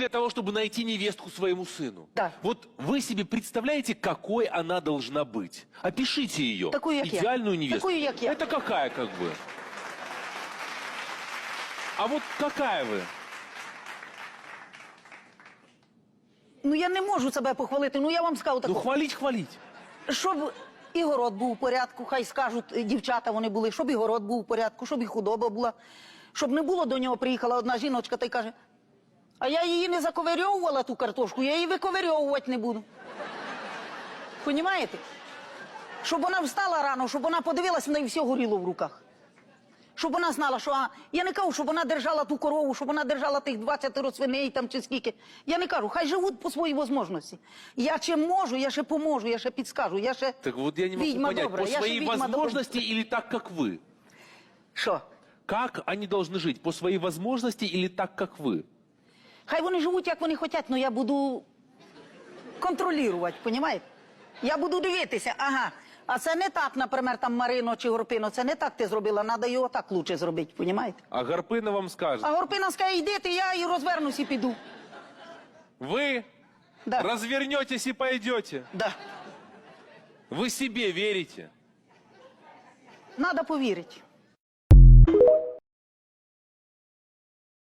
для того, чтобы найти невестку своему сыну. Да. Вот вы себе представляете, какой она должна быть? Опишите ее. Такую, як я. Идеальную невесту. Такую, як я. Это какая, как бы? А вот какая вы? Ну я не можу себе похвалити. Ну я вам скажу Ну, таку. хвалить, хвалить. Щоб і город був у порядку, хай скажуть е, дівчата вони були, щоб і город був у порядку, щоб і худоба була. Щоб не було до нього, приїхала одна жіночка та й каже, а я її не заковирьовувала ту картошку, я її виковирьовувати не буду. Понімаєте? Щоб вона встала рано, щоб вона подивилась, в неї все горіло в руках. Щоб вона знала, що а, я не кажу, щоб вона держала ту корову, щоб вона держала тих 20 свиней там чи скільки. Я не кажу, хай живуть по своїй можливості. Я чим можу, я ще поможу, я ще підскажу, я ще Так вот я не могу відьма понять, добра, по я ще своей відьма добра. возможности или так, как вы? Що? Как они должны жить? По своей возможности или так, как вы? Хай вони живуть, як вони хочуть, але я буду контролювати, понімаєте? Я буду дивитися, ага. А це не так, наприклад, там Марино чи Горпино, це не так ти зробила, треба його так лучше зробити, понімаєте? А Гарпына вам скажет, А Горпина скаже, йди ти, я і розвернусь і піду. вы Да. развернетесь и пойдете. Да. Вы себе верите. Надо повірити.